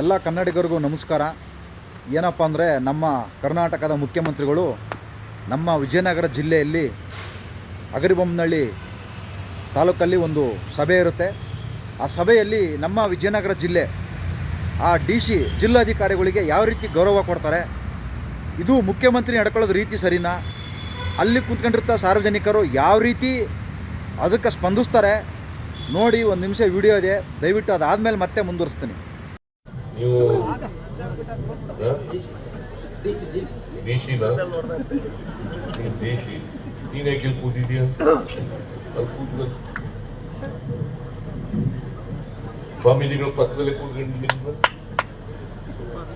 ಎಲ್ಲ ಕನ್ನಡಿಗರಿಗೂ ನಮಸ್ಕಾರ. ಏನಪ್ಪ ಅಂದರೆ ನಮ್ಮ ಕರ್ನಾಟಕದ ಮುಖ್ಯಮಂತ್ರಿಗಳು ನಮ್ಮ ವಿಜಯನಗರ ಜಿಲ್ಲೆಯಲ್ಲಿ ಅಗರಿಬೊಮ್ಮನಹಳ್ಳಿ ತಾಲೂಕಲ್ಲಿ ಒಂದು ಸಭೆ ಇರುತ್ತೆ. ಆ ಸಭೆಯಲ್ಲಿ ನಮ್ಮ ವಿಜಯನಗರ ಜಿಲ್ಲೆ, ಆ ಡಿ ಸಿ ಜಿಲ್ಲಾಧಿಕಾರಿಗಳಿಗೆ ಯಾವ ರೀತಿ ಗೌರವ ಕೊಡ್ತಾರೆ, ಇದು ಮುಖ್ಯಮಂತ್ರಿ ನಡ್ಕೊಳ್ಳೋದು ರೀತಿ ಸರಿನಾ? ಅಲ್ಲಿ ಕೂತ್ಕೊಂಡಿರ್ತ ಸಾರ್ವಜನಿಕರು ಯಾವ ರೀತಿ ಅದಕ್ಕೆ ಸ್ಪಂದಿಸ್ತಾರೆ? ನೋಡಿ ಒಂದು ನಿಮಿಷ ವಿಡಿಯೋ ಇದೆ, ದಯವಿಟ್ಟು ಅದಾದಮೇಲೆ ಮತ್ತೆ ಮುಂದುವರಿಸ್ತೀನಿ. ನೀವು ದೇಶಿನ ನೀನ್ ದೇಶಿ ನೀನ್ ಯಾಕೆ ಇಲ್ಲಿ ಕೂತಿದ್ಯಾ ಅಲ್ಲಿ ಕೂತ್ಬೇಕು ಸ್ವಾಮೀಜಿಗಳ ಪಕ್ಕದಲ್ಲೇ ಕೂತ್ಕೊಂಡಿದ್ದೀನಿ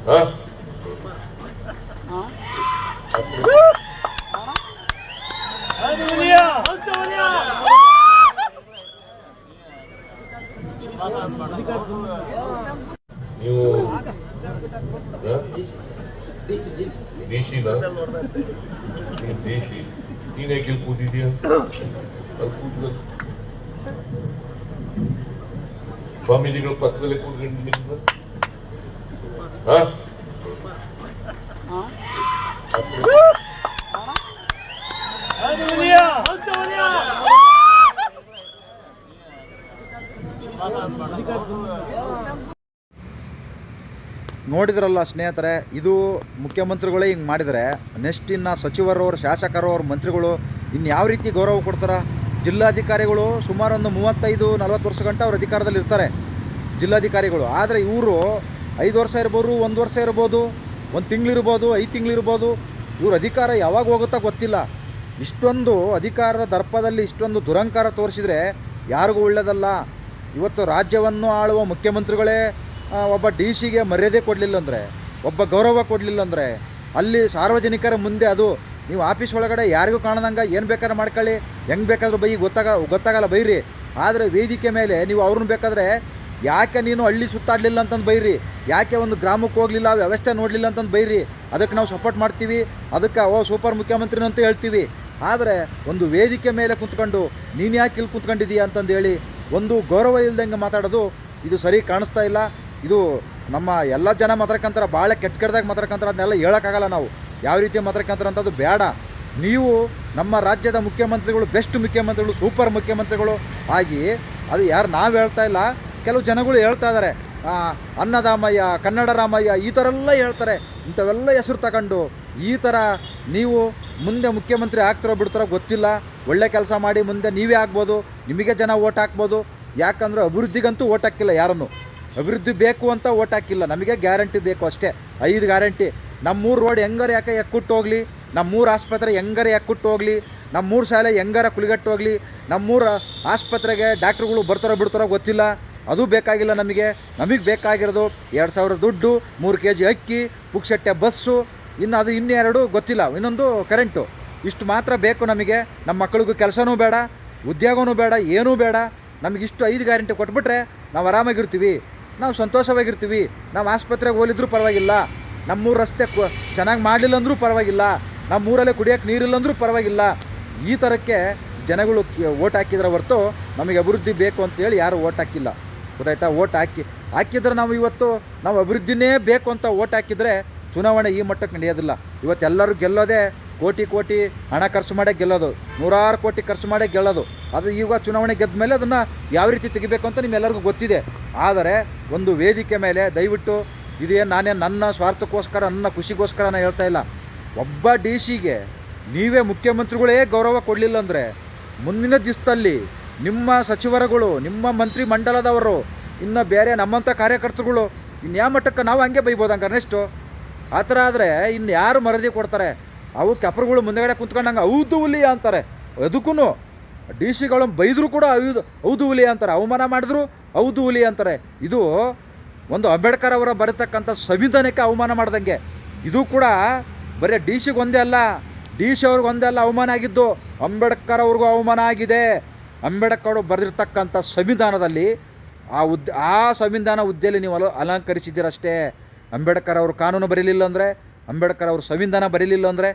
ಹಾ ನೀವು ದೇಶಿನ ನೀನ್ ದೇಶಿ ನೀನ್ ಯಾಕೆ ಇಲ್ಲಿ ಕೂತಿದ್ಯಾ ಅಲ್ಲಿ ಕೂತ್ಬೇಕು ಸ್ವಾಮೀಜಿಗಳ ಪಕ್ಕದಲ್ಲೇ ಕೂತ್ಕೊಂಡಿದ್ದೀನಿ ಹಾ ನೋಡಿದ್ರಲ್ಲ ಸ್ನೇಹಿತರೆ, ಇದು ಮುಖ್ಯಮಂತ್ರಿಗಳೇ ಹಿಂಗೆ ಮಾಡಿದರೆ ನೆಕ್ಸ್ಟ್ ಇನ್ನು ಸಚಿವರವರು, ಶಾಸಕರವರು, ಮಂತ್ರಿಗಳು ಇನ್ನು ಯಾವ ರೀತಿ ಗೌರವ ಕೊಡ್ತಾರೆ? ಜಿಲ್ಲಾಧಿಕಾರಿಗಳು ಸುಮಾರು ಒಂದು ಮೂವತ್ತೈದು, ನಲವತ್ತು ವರ್ಷ ಗಂಟೆ ಅವ್ರ ಅಧಿಕಾರದಲ್ಲಿ ಇರ್ತಾರೆ ಜಿಲ್ಲಾಧಿಕಾರಿಗಳು. ಆದರೆ ಇವರು ಐದು ವರ್ಷ ಇರ್ಬೋದು, ಒಂದು ವರ್ಷ ಇರ್ಬೋದು, ಒಂದು ತಿಂಗಳಿರ್ಬೋದು ಐದು ತಿಂಗಳಿರ್ಬೋದು ಇವ್ರ ಅಧಿಕಾರ ಯಾವಾಗ ಹೋಗುತ್ತಾ ಗೊತ್ತಿಲ್ಲ. ಇಷ್ಟೊಂದು ಅಧಿಕಾರದ ದರ್ಪದಲ್ಲಿ ಇಷ್ಟೊಂದು ದುರಂಕಾರ ತೋರಿಸಿದರೆ ಯಾರಿಗೂ ಒಳ್ಳೆಯದಲ್ಲ ಇವತ್ತು ರಾಜ್ಯವನ್ನು ಆಳುವ ಮುಖ್ಯಮಂತ್ರಿಗಳೇ ಒಬ್ಬ ಡಿ ಸಿಗೆ ಮರ್ಯಾದೆ ಕೊಡಲಿಲ್ಲ ಅಂದರೆ, ಒಬ್ಬ ಗೌರವ ಕೊಡಲಿಲ್ಲ ಅಂದರೆ, ಅಲ್ಲಿ ಸಾರ್ವಜನಿಕರ ಮುಂದೆ ಅದು, ನೀವು ಆಫೀಸ್ ಒಳಗಡೆ ಯಾರಿಗೂ ಕಾಣದಂಗೆ ಏನು ಬೇಕಾದ್ರೆ ಮಾಡ್ಕೊಳ್ಳಿ, ಹೆಂಗೆ ಬೇಕಾದ್ರೂ ಬೈ, ಗೊತ್ತಾಗ, ಗೊತ್ತಾಗಲ್ಲ ಬೈರಿ. ಆದರೆ ವೇದಿಕೆ ಮೇಲೆ ನೀವು ಅವ್ರನ್ನ ಬೇಕಾದ್ರೆ, ಯಾಕೆ ನೀನು ಹಳ್ಳಿ ಸುತ್ತಾಡಲಿಲ್ಲ ಅಂತಂದು ಬೈರಿ, ಯಾಕೆ ಒಂದು ಗ್ರಾಮಕ್ಕೆ ಹೋಗಲಿಲ್ಲ, ವ್ಯವಸ್ಥೆ ನೋಡಲಿಲ್ಲ ಅಂತಂದು ಬೈರಿ, ಅದಕ್ಕೆ ನಾವು ಸಪೋರ್ಟ್ ಮಾಡ್ತೀವಿ, ಅದಕ್ಕೆ ಓ ಸೂಪರ್ ಮುಖ್ಯಮಂತ್ರಿನಂತ ಹೇಳ್ತೀವಿ. ಆದರೆ ಒಂದು ವೇದಿಕೆ ಮೇಲೆ ಕುಂತ್ಕೊಂಡು, ನೀನು ಯಾಕೆ ಇಲ್ಲಿ ಕುಂತ್ಕೊಂಡಿದ್ದೀಯ ಅಂತಂದು ಹೇಳಿ, ಒಂದು ಗೌರವ ಇಲ್ಲದಂಗೆ ಮಾತಾಡೋದು, ಇದು ಸರಿ ಕಾಣಿಸ್ತಾ ಇಲ್ಲ. ಇದು ನಮ್ಮ ಎಲ್ಲ ಜನ ಮಾತಾಡ್ಕಂತಾರೆ ಭಾಳ ಕೆಟ್ಟ ಕೆಟ್ಟದಾಗ ಮಾತಾಡ್ಕಂತಾರೆ ಅದನ್ನೆಲ್ಲ ಹೇಳೋಕ್ಕಾಗಲ್ಲ ನಾವು. ಯಾವ ರೀತಿ ಮಾತಾಡ್ಕಂತಾರೆ ಅಂತದ್ದು ಬೇಡ. ನೀವು ನಮ್ಮ ರಾಜ್ಯದ ಮುಖ್ಯಮಂತ್ರಿಗಳು, ಬೆಸ್ಟ್ ಮುಖ್ಯಮಂತ್ರಿಗಳು, ಸೂಪರ್ ಮುಖ್ಯಮಂತ್ರಿಗಳು ಆಗಿ ಅದು ಯಾರು ನಾವು ಹೇಳ್ತಾ ಇಲ್ಲ, ಕೆಲವು ಜನಗಳು ಹೇಳ್ತಾ ಇದ್ದಾರೆ ಅನ್ನದಾಮಯ್ಯ, ಕನ್ನಡ ರಾಮಯ್ಯ ಈ ಥರ ಎಲ್ಲ ಹೇಳ್ತಾರೆ. ಇಂಥವೆಲ್ಲ ಹೆಸರು ತಗೊಂಡು ಈ ಥರ ನೀವು ಮುಂದೆ ಮುಖ್ಯಮಂತ್ರಿ ಆಗ್ತಿರೋ ಬಿಡ್ತಾರೋ ಗೊತ್ತಿಲ್ಲ. ಒಳ್ಳೆ ಕೆಲಸ ಮಾಡಿ ಮುಂದೆ ನೀವೇ ಆಗ್ಬೋದು. ನಿಮಗೆ ಜನ ಓಟ್ ಹಾಕ್ಬೋದು. ಯಾಕಂದರೆ ಅಭಿವೃದ್ಧಿಗಂತೂ ಓಟ್ ಹಾಕಿಲ್ಲ ಯಾರನ್ನು. ಅಭಿವೃದ್ಧಿ ಬೇಕು ಅಂತ ಓಟ್ ಹಾಕಿಲ್ಲ. ನಮಗೆ ಗ್ಯಾರಂಟಿ ಬೇಕು ಅಷ್ಟೇ. ಐದು ಗ್ಯಾರಂಟಿ. ನಮ್ಮೂರು ರೋಡ್ ಹೆಂಗಾರೆ ಯಾಕೆ ಎಕ್ಕುಟ್ಟು ಹೋಗಲಿ? ನಮ್ಮೂರು ಆಸ್ಪತ್ರೆ ಹೆಂಗಾರೆ ಎಕ್ಕುಟ್ಟು ಹೋಗಲಿ? ನಮ್ಮೂರು ಶಾಲೆ ಹೆಂಗಾರ ಕುಲಿಗಟ್ಟು ಹೋಗಲಿ? ನಮ್ಮೂರ ಆಸ್ಪತ್ರೆಗೆ ಡಾಕ್ಟ್ರುಗಳು ಬರ್ತಾರೋ ಬಿಡ್ತಾರೋ ಗೊತ್ತಿಲ್ಲ. ಅದು ಬೇಕಾಗಿಲ್ಲ ನಮಗೆ. ನಮಗೆ ಬೇಕಾಗಿರೋದು ಎರಡು ಸಾವಿರ ದುಡ್ಡು, ಮೂರು ಕೆ ಜಿ ಅಕ್ಕಿ, ಪುಕ್ಷಟ್ಟೆ ಬಸ್ಸು, ಇನ್ನು ಅದು ಇನ್ನೆರಡು ಗೊತ್ತಿಲ್ಲ. ಇನ್ನೊಂದು ಕರೆಂಟು. ಇಷ್ಟು ಮಾತ್ರ ಬೇಕು ನಮಗೆ. ನಮ್ಮ ಮಕ್ಕಳಿಗೂ ಕೆಲಸನೂ ಬೇಡ ಉದ್ಯೋಗವೂ ಬೇಡ, ಏನೂ ಬೇಡ. ನಮಗಿಷ್ಟು ಐದು ಗ್ಯಾರಂಟಿ ಕೊಟ್ಬಿಟ್ರೆ ನಾವು ಆರಾಮಾಗಿರ್ತೀವಿ. ನಾವು ಸಂತೋಷವಾಗಿರ್ತೀವಿ. ನಾವು ಆಸ್ಪತ್ರೆಗೆ ಹೋಲಿದ್ರೂ ಪರವಾಗಿಲ್ಲ. ನಮ್ಮೂರು ರಸ್ತೆ ಚೆನ್ನಾಗಿ ಮಾಡಲಿಲ್ಲ ಅಂದರೂ ಪರವಾಗಿಲ್ಲ. ನಮ್ಮೂರಲ್ಲೇ ಕುಡಿಯೋಕ್ಕೆ ನೀರಿಲ್ಲ ಅಂದರೂ ಪರವಾಗಿಲ್ಲ. ಈ ಥರಕ್ಕೆ ಜನಗಳು ಓಟ್ ಹಾಕಿದ್ರೆ ಹೊರತು ನಮಗೆ ಅಭಿವೃದ್ಧಿ ಬೇಕು ಅಂತೇಳಿ ಯಾರು ಓಟ್ ಹಾಕಿಲ್ಲ. ಗೊತ್ತಾಯ್ತಾ? ಓಟ್ ಹಾಕಿ, ಹಾಕಿದ್ರೆ ನಾವು ಇವತ್ತು ನಾವು ಅಭಿವೃದ್ಧಿನೇ ಬೇಕು ಅಂತ ಓಟ್ ಹಾಕಿದರೆ ಚುನಾವಣೆ ಈ ಮಟ್ಟಕ್ಕೆ ನಡೆಯೋದಿಲ್ಲ. ಇವತ್ತೆಲ್ಲರೂ ಗೆಲ್ಲೋದೇ ಕೋಟಿ ಕೋಟಿ ಹಣ ಖರ್ಚು ಮಾಡೇ ಗೆಲ್ಲೋದು. ನೂರಾರು ಕೋಟಿ ಖರ್ಚು ಮಾಡೇ ಗೆಲ್ಲೋದು. ಅದು ಈಗ ಚುನಾವಣೆ ಗೆದ್ದ ಮೇಲೆ ಅದನ್ನು ಯಾವ ರೀತಿ ತೆಗಿಬೇಕು ಅಂತ ನಿಮ್ಮೆಲ್ಲರಿಗೂ ಗೊತ್ತಿದೆ. ಆದರೆ ಒಂದು ವೇದಿಕೆ ಮೇಲೆ ದಯವಿಟ್ಟು ಇದೇನು ನಾನೇ ನನ್ನ ಸ್ವಾರ್ಥಕ್ಕೋಸ್ಕರ, ನನ್ನ ಖುಷಿಗೋಸ್ಕರ ನಾನು ಹೇಳ್ತಾ ಇಲ್ಲ. ಒಬ್ಬ ಡಿ ಸಿಗೆ ನೀವೇ ಮುಖ್ಯಮಂತ್ರಿಗಳೇ ಗೌರವ ಕೊಡಲಿಲ್ಲ ಅಂದರೆ ಮುಂದಿನ ದಿವಸದಲ್ಲಿ ನಿಮ್ಮ ಸಚಿವರುಗಳು, ನಿಮ್ಮ ಮಂತ್ರಿ ಮಂಡಲದವರು, ಇನ್ನು ಬೇರೆ ನಮ್ಮಂಥ ಕಾರ್ಯಕರ್ತರುಗಳು ಇನ್ನು ಯಾವ ಮಟ್ಟಕ್ಕೆ ನಾವು ಹಂಗೆ ಬೈಬೋದು ಹಂಗೆ ನೆಕ್ಸ್ಟು ಆ ಥರ ಆದರೆ ಇನ್ನು ಯಾರು ಮರದಿ ಕೊಡ್ತಾರೆ? ಅವು ಕೆಪರುಗಳು ಮುಂದೆಗಡೆ ಕುಂತ್ಕೊಂಡಂಗೆ ಹೌದು ಹುಲಿ ಅಂತಾರೆ. ಅದಕ್ಕೂ ಡಿ ಸಿಗಳು ಬೈದರೂ ಕೂಡ ಹೌದು ಹೌದು ಹುಲಿ ಅಂತಾರೆ. ಅವಮಾನ ಮಾಡಿದ್ರು ಹೌದು ಹುಲಿ ಅಂತಾರೆ. ಇದು ಒಂದು ಅಂಬೇಡ್ಕರ್ ಅವರ ಬರತಕ್ಕಂಥ ಸಂವಿಧಾನಕ್ಕೆ ಅವಮಾನ ಮಾಡ್ದಂಗೆ. ಇದು ಕೂಡ ಬರೀ ಡಿ ಸಿಗೆ ಒಂದೇ ಅಲ್ಲ, ಡಿ ಸಿ ಅವ್ರಿಗೆ ಒಂದೇ ಅಲ್ಲ ಅವಮಾನ ಆಗಿದ್ದು. ಅಂಬೇಡ್ಕರ್ ಅವ್ರಿಗೂ ಅವಮಾನ ಆಗಿದೆ. ಅಂಬೇಡ್ಕರ್ ಅವರು ಬರೆದಿರ್ತಕ್ಕಂಥ ಸಂವಿಧಾನದಲ್ಲಿ ಆ ಉದ್ ಆ ಸಂವಿಧಾನ ಹುದ್ದೆಯಲ್ಲಿ ನೀವು ಅಲ, ಅಲಂಕರಿಸಿದ್ದೀರಷ್ಟೇ. ಅಂಬೇಡ್ಕರ್ ಅವರು ಕಾನೂನು ಬರೀಲಿಲ್ಲ ಅಂದರೆ, ಅಂಬೇಡ್ಕರ್ ಅವರು ಸಂವಿಧಾನ ಬರೀಲಿಲ್ಲ ಅಂದರೆ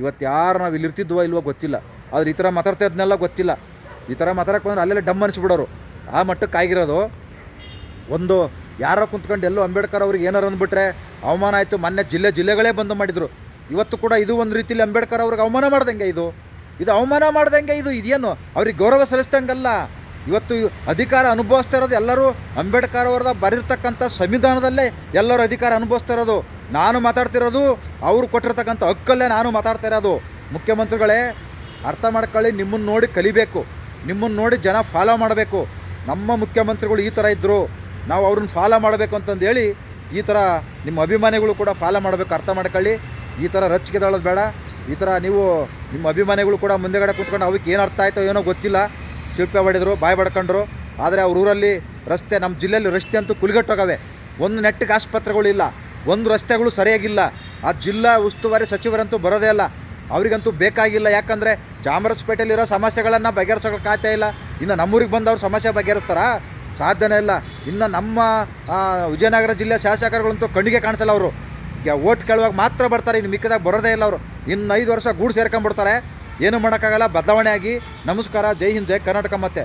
ಇವತ್ತು ಯಾರು ನಾವು ಇಲ್ಲಿರ್ತಿದ್ವೋ ಇಲ್ವೋ ಗೊತ್ತಿಲ್ಲ. ಆದ್ರೆ ಈ ಥರ ಮಾತಾಡ್ತಾ ಇದ್ನೆಲ್ಲ ಗೊತ್ತಿಲ್ಲ. ಈ ಥರ ಮಾತಾಡಕ್ಕೆ ಬಂದ್ರೆ ಅಲ್ಲೆಲ್ಲ ಡಮ್ ಅನಿಸ್ಬಿಡೋರು. ಆ ಮಟ್ಟಕ್ಕೆ ಆಗಿರೋದು. ಒಂದು ಯಾರೋ ಕುಂತ್ಕೊಂಡು ಎಲ್ಲೋ ಅಂಬೇಡ್ಕರ್ ಅವ್ರಿಗೆ ಏನಾರು ಅಂದ್ಬಿಟ್ರೆ ಅವಮಾನ ಆಯಿತು, ಮೊನ್ನೆ ಜಿಲ್ಲೆ ಜಿಲ್ಲೆಗಳೇ ಬಂದು ಮಾಡಿದರು. ಇವತ್ತು ಕೂಡ ಇದು ಒಂದು ರೀತಿಯಲ್ಲಿ ಅಂಬೇಡ್ಕರ್ ಅವ್ರಿಗೆ ಅವಮಾನ ಮಾಡ್ದಂಗೆ ಇದು. ಇದು ಅವಮಾನ ಮಾಡ್ದಂಗೆ ಇದು, ಇದೇನು? ಅವ್ರಿಗೆ ಗೌರವ ಸಲ್ಲಿಸ್ದಂಗಲ್ಲ. ಇವತ್ತು ಅಧಿಕಾರ ಅನುಭವಿಸ್ತಾ ಇರೋದು ಎಲ್ಲರೂ ಅಂಬೇಡ್ಕರ್ ಅವ್ರದ ಬರೆದಿರ್ತಕ್ಕಂಥ ಸಂವಿಧಾನದಲ್ಲೇ ಎಲ್ಲರೂ ಅಧಿಕಾರ ಅನುಭವಿಸ್ತಾ ಇರೋದು. ನಾನು ಮಾತಾಡ್ತಿರೋದು, ಅವರು ಕೊಟ್ಟಿರ್ತಕ್ಕಂಥ ಹಕ್ಕಲ್ಲೇ ನಾನು ಮಾತಾಡ್ತಾ ಇರೋದು. ಮುಖ್ಯಮಂತ್ರಿಗಳೇ ಅರ್ಥ ಮಾಡ್ಕೊಳ್ಳಿ ನಿಮ್ಮನ್ನು ನೋಡಿ ಕಲಿಬೇಕು. ನಿಮ್ಮನ್ನು ನೋಡಿ ಜನ ಫಾಲೋ ಮಾಡಬೇಕು. ನಮ್ಮ ಮುಖ್ಯಮಂತ್ರಿಗಳು ಈ ಥರ ಇದ್ದರು ನಾವು ಅವ್ರನ್ನ ಫಾಲೋ ಮಾಡಬೇಕು ಅಂತಂದೇಳಿ ಈ ಥರ ನಿಮ್ಮ ಅಭಿಮಾನಿಗಳು ಕೂಡ ಫಾಲೋ ಮಾಡಬೇಕು. ಅರ್ಥ ಮಾಡ್ಕೊಳ್ಳಿ. ಈ ಥರ ರಚ್ಚಿಗೆದಾಳೋದು ಬೇಡ. ಈ ಥರ ನೀವು ನಿಮ್ಮ ಅಭಿಮಾನಿಗಳು ಕೂಡ ಮುಂದೆಗಡೆ ಕೂತ್ಕೊಂಡು ಅವಕ್ಕೆ ಏನು ಅರ್ಥ ಆಯ್ತೋ ಏನೋ ಗೊತ್ತಿಲ್ಲ. ಶಿಲ್ಪೆ ಹೊಡೆದ್ರು ಬಾಯಿ ಬಡ್ಕೊಂಡ್ರು. ಆದರೆ ಅವ್ರ ಊರಲ್ಲಿ ರಸ್ತೆ, ನಮ್ಮ ಜಿಲ್ಲೆಯಲ್ಲಿ ರಸ್ತೆ ಅಂತೂ ಕುಲಿಗಟ್ಟೋಗವೆ. ಒಂದು ನೆಟ್ಟಿಗೆ ಆಸ್ಪತ್ರೆಗಳಿಲ್ಲ ಒಂದು ರಸ್ತೆಗಳು ಸರಿಯಾಗಿಲ್ಲ. ಆ ಜಿಲ್ಲಾ ಉಸ್ತುವಾರಿ ಸಚಿವರಂತೂ ಬರೋದೇ ಇಲ್ಲ ಅವರಿಗಂತೂ ಬೇಕಾಗಿಲ್ಲ. ಯಾಕಂದರೆ ಚಾಮರಾಜಪೇಟೆಯಲ್ಲಿರೋ ಸಮಸ್ಯೆಗಳನ್ನು ಬಗೆಹರಿಸೋಕೆ ಖಾತೆ ಇಲ್ಲ. ಇನ್ನು ನಮ್ಮೂರಿಗೆ ಬಂದವ್ರು ಸಮಸ್ಯೆ ಬಗೆಹರಿಸ್ತಾರಾ? ಸಾಧ್ಯನೇ ಇಲ್ಲ. ಇನ್ನು ನಮ್ಮ ವಿಜಯನಗರ ಜಿಲ್ಲೆ ಶಾಸಕರುಗಳಂತೂ ಕಣ್ಣಿಗೆ ಕಾಣಿಸಲ್ಲ ಅವರು. ಓಟ್ ಕೇಳುವಾಗ ಮಾತ್ರ ಬರ್ತಾರೆ, ಇನ್ನು ಮಿಕ್ಕದಾಗ ಬರೋದೇ ಇಲ್ಲ ಅವರು. ಇನ್ನು ಐದು ವರ್ಷ ಗೂಡು ಸೇರ್ಕೊಂಡ್ಬಿಡ್ತಾರೆ. ಏನು ಮಾಡೋಕ್ಕಾಗಲ್ಲ. ಬದಲಾವಣೆ ಆಗಿ. ನಮಸ್ಕಾರ. ಜೈ ಹಿಂದ್, ಜೈ ಕರ್ನಾಟಕ ಮತ್ತೆ.